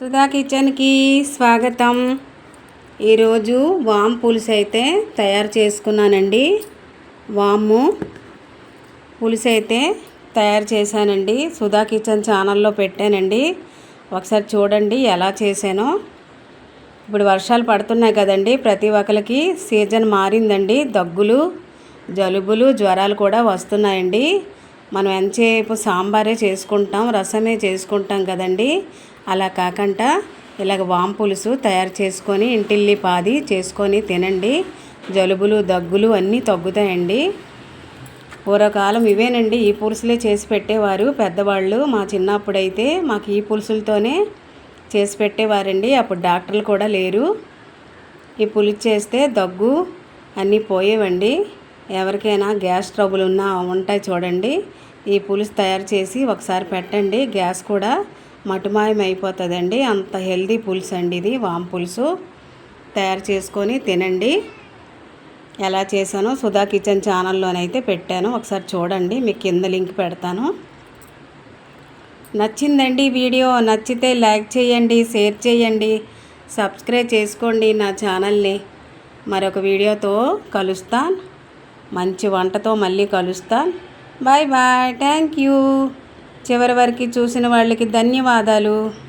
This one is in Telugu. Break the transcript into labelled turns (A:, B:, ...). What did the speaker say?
A: సుధా కిచెన్కి స్వాగతం. ఈరోజు వామ్ పులుసు అయితే తయారు చేసుకున్నానండి. వాము పులుసు అయితే తయారు చేశానండి. సుధా కిచెన్ ఛానల్లో పెట్టానండి. ఒకసారి చూడండి ఎలా చేశానో. ఇప్పుడు వర్షాలు పడుతున్నాయి కదండి. ప్రతి ఒక్కరికి సీజన్ మారిందండి. దగ్గులు జలుబులు జ్వరాలు కూడా వస్తున్నాయండి. మనం ఎంతసేపు సాంబారే చేసుకుంటాం రసమే చేసుకుంటాం కదండి. అలా కాకుండా ఇలాగ వామ్ పులుసు తయారు చేసుకొని ఇంటిల్లి పాది చేసుకొని తినండి. జలుబులు దగ్గులు అన్నీ తగ్గుతాయండి. పూర్వకాలం ఇవేనండి ఈ పులుసులే చేసి పెట్టేవారు పెద్దవాళ్ళు. మా చిన్నప్పుడైతే మాకు ఈ పులుసులతోనే చేసి పెట్టేవారండి. అప్పుడు డాక్టర్లు కూడా లేరు. ఈ పులుసు చేస్తే దగ్గు అన్నీ పోయేవండి. ఎవరికైనా గ్యాస్ ట్రబుల్ ఉన్నా ఉంటాయి చూడండి. ఈ పులుసు తయారు చేసి ఒకసారి పెట్టండి. గ్యాస్ కూడా మటుమాయం అయిపోతుందండి అంత హెల్దీ పులుసు అండి ఇది. వామ్ పులుసు తయారు చేసుకొని తినండి. ఎలా చేశానో సుధా కిచెన్ ఛానల్లోనైతే పెట్టాను. ఒకసారి చూడండి. మీకు కింద లింక్ పెడతాను. నచ్చిందండి వీడియో. నచ్చితే లైక్ చేయండి షేర్ చేయండి సబ్స్క్రైబ్ చేసుకోండి నా ఛానల్ని. మరొక వీడియోతో కలుస్తాను. మంచి వంటతో మళ్ళీ కలుస్తాను బాయ్ బాయ్. Thank you. చివరి వరకు చూసిన వాళ్ళకి ధన్యవాదాలు.